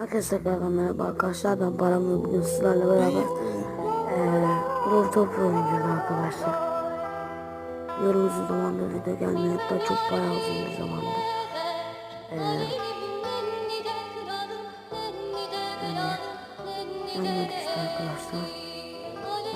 Herkese tekrardan merhaba arkadaşlar. Ben Baran bugün sizlerle beraber eee Brawl Top oynayacağız arkadaşlar. Yarım uzun zamandır video gelmiyor. Hatta çok bayağı uzun bir zamandır. Eee gelmedi işte arkadaşlar.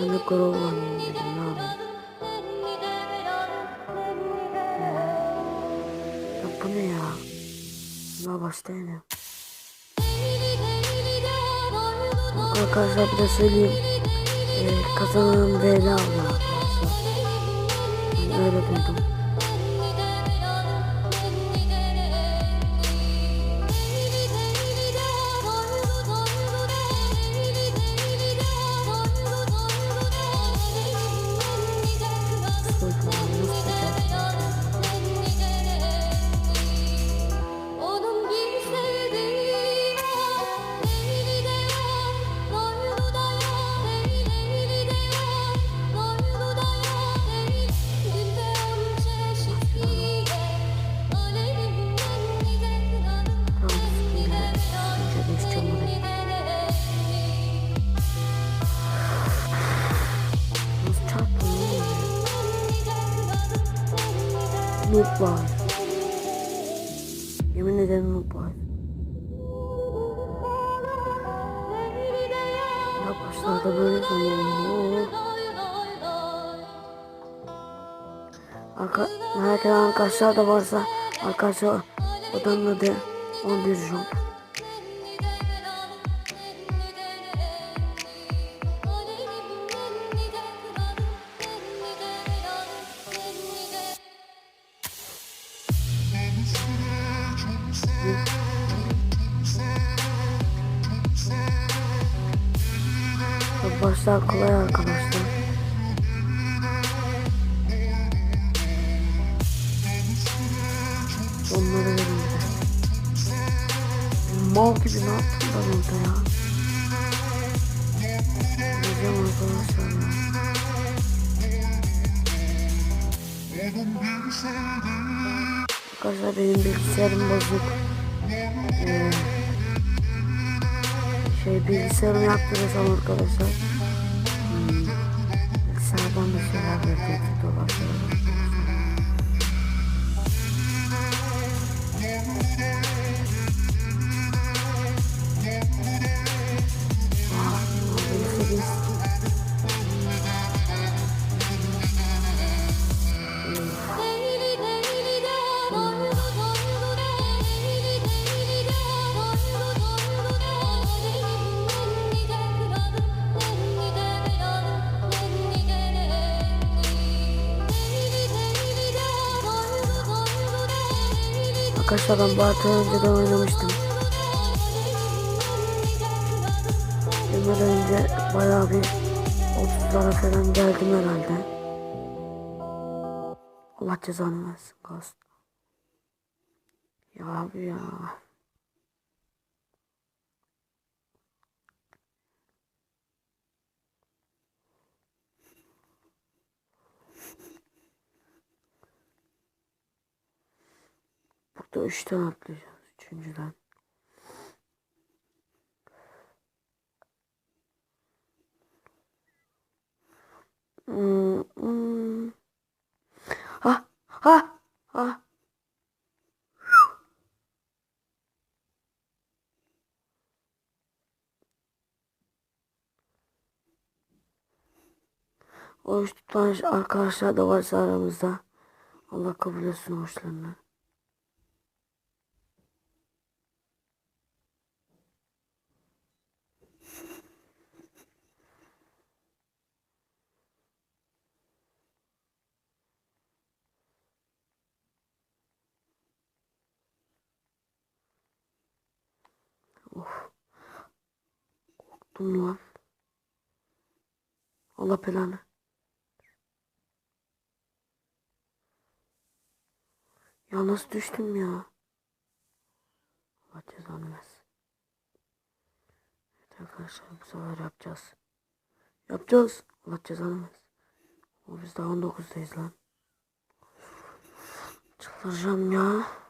Ben de Grove oynayayım dedim. Ne yapayım? Ya bu ne ya? Buna başlayalım. Arkadaşlar bir de söyleyeyim. Ee, kazanan aldı arkadaşlar. Ben öyle duydum. Noob var. Yemin ederim noob var. Ya başlarda böyle zaman. Arka, merak eden arkadaşlar da varsa arkadaşlar odanın adı 11 Jump. Başlar kolay arkadaşlar. Onları de. Mal gibi ne yaptım ben orada ya? Gideceğim arkadaşlar ya. Arkadaşlar benim bilgisayarım bozuk. Ee, şey bilgisayarımı yaptırırsam arkadaşlar. Hmm, bilgisayardan bir şeyler verecek dolaşıyor. Arkadaşlar ben bu haritayı önceden oynamıştım. Yıllar önce bayağı bir 30'lara falan geldim herhalde. Allah cezanı versin gaz. Ya abi ya. Üçten atlayacağız. Üçüncüden. Hmm, hmm. Ha ha ha. Oruç tutan arkadaşlar da varsa aramızda. Allah kabul etsin oruçlarını. Korktum lan. Allah belanı. Ya nasıl düştüm ya? Allah cezanı versin. Evet arkadaşlar bu sefer yapacağız. Yapacağız. Allah cezanı versin. O biz daha 19'dayız lan. Çıldıracağım ya.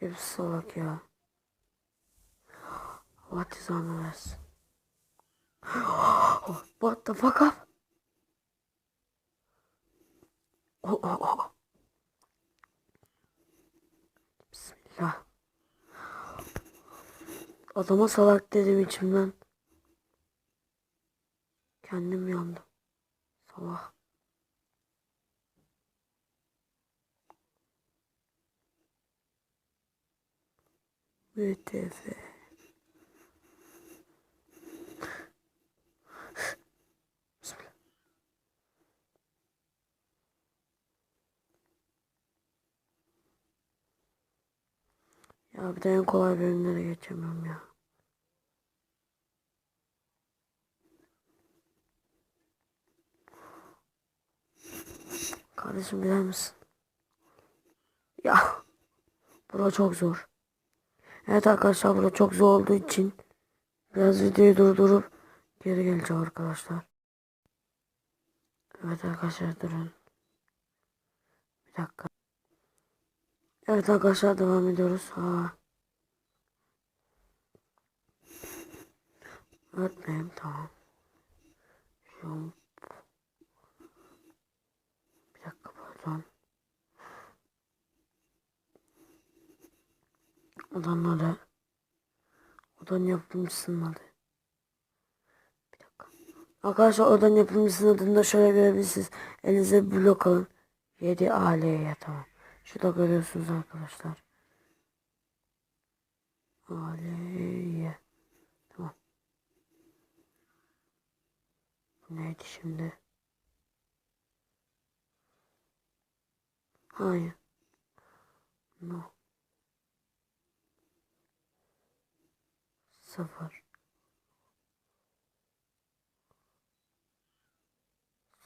Hepsi salak ya. What is unrest? What the fuck up? Oh, oh, oh. Bismillah. Adama salak dedim içimden. Kendim yandım. Salak. Bismillah. Ya bir de en kolay bölümlere geçemiyorum ya. Kardeşim bilir misin? Ya. Bura çok zor. Evet arkadaşlar burada çok zor olduğu için biraz videoyu durdurup geri geleceğim arkadaşlar. Evet arkadaşlar durun. Bir dakika. Evet arkadaşlar devam ediyoruz. Ha. Öğretmenim tamam. Şu bir dakika pardon. Odanın adı. Odanın yapımcısının adı. Bir dakika. Arkadaşlar odanın yapımcısının adını da şöyle görebilirsiniz. Elinize blok alın. 7 aileye tamam. Şurada görüyorsunuz arkadaşlar. Aleye. Tamam. Bu neydi şimdi? Hayır. No. Sıfır.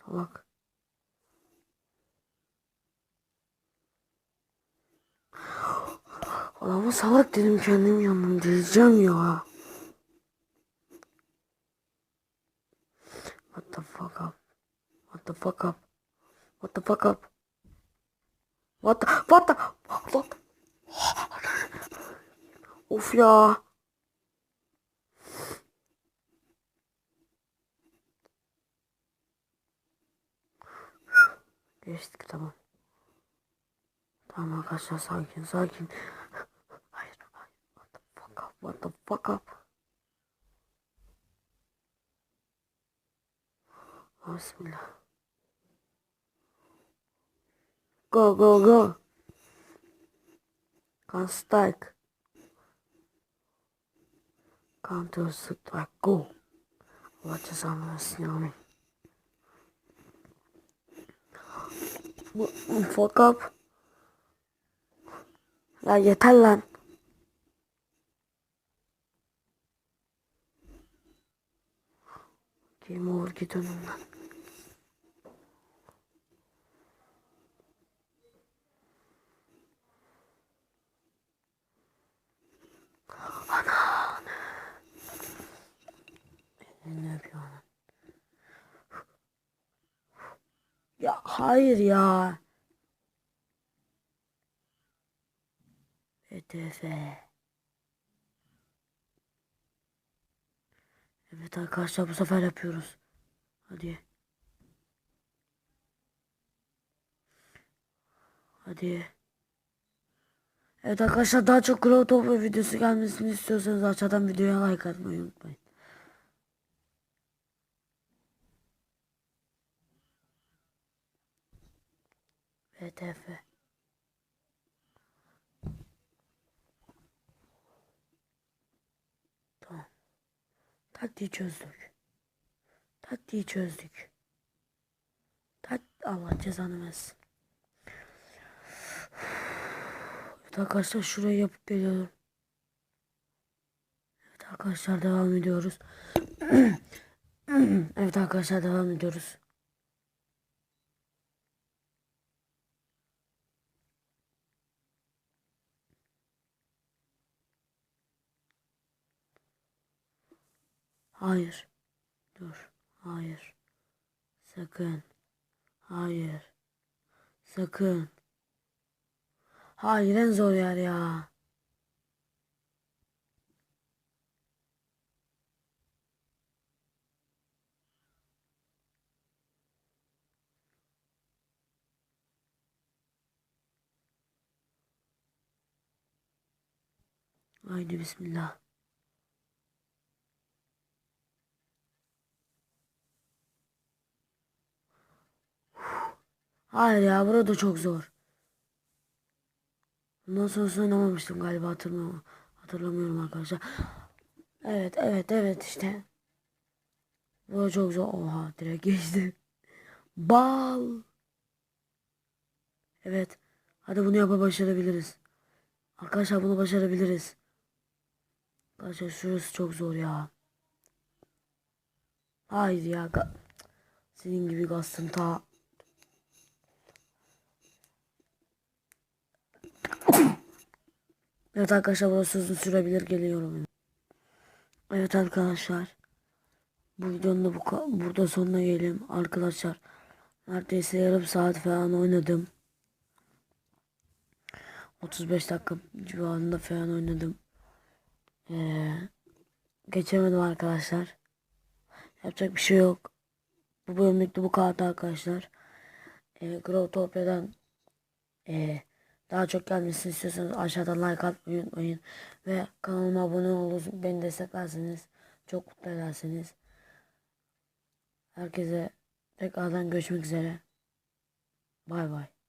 Salak. Adama salak dedim kendim yandım diyeceğim ya. What the fuck up? What the fuck up? What the fuck up? What the what the what? Of ya. Geçtik tamam. Tamam arkadaşlar sakin sakin. Hayır hayır. What the fuck up? What the fuck up? Bismillah. Go go go. Can't strike. Counter strike go. Allah cezanı versin yani. Bu fuck up. Ya yeter lan. Game over git önümden. Ana. Ne yapıyor ana? Ya hayır ya. ETF. Evet arkadaşlar bu sefer yapıyoruz. Hadi. Hadi. Evet arkadaşlar daha çok Grow Top videosu gelmesini istiyorsanız aşağıdan videoya like atmayı unutmayın. VTF. Tamam. Taktiği çözdük. Taktiği çözdük. Tak Allah cezanı versin. Evet arkadaşlar şurayı yapıp geliyorum. Evet arkadaşlar devam ediyoruz. evet arkadaşlar devam ediyoruz. Hayır. Dur. Hayır. Sakın. Hayır. Sakın. Hayır en zor yer ya. Haydi bismillah. Hayır ya burada çok zor. Bundan sonrasını oynamamıştım galiba hatırlamıyorum. Hatırlamıyorum arkadaşlar. Evet evet evet işte. Bu çok zor. Oha direkt geçti. Bal. Evet. Hadi bunu yapar başarabiliriz. Arkadaşlar bunu başarabiliriz. Arkadaşlar şurası çok zor ya. Haydi ya. Senin gibi gastım ta. Evet arkadaşlar burası uzun sürebilir geliyorum. Evet arkadaşlar. Bu videonun da bu burada sonuna gelelim arkadaşlar. Neredeyse yarım saat falan oynadım. 35 dakika civarında falan oynadım. Ee, geçemedim arkadaşlar. Yapacak bir şey yok. Bu bölümlük de bu kadar arkadaşlar. Ee, Growtopia'dan ee, daha çok gelmesini istiyorsanız aşağıdan like atmayı unutmayın. Ve kanalıma abone olur beni desteklerseniz çok mutlu edersiniz. Herkese tekrardan görüşmek üzere. Bay bay.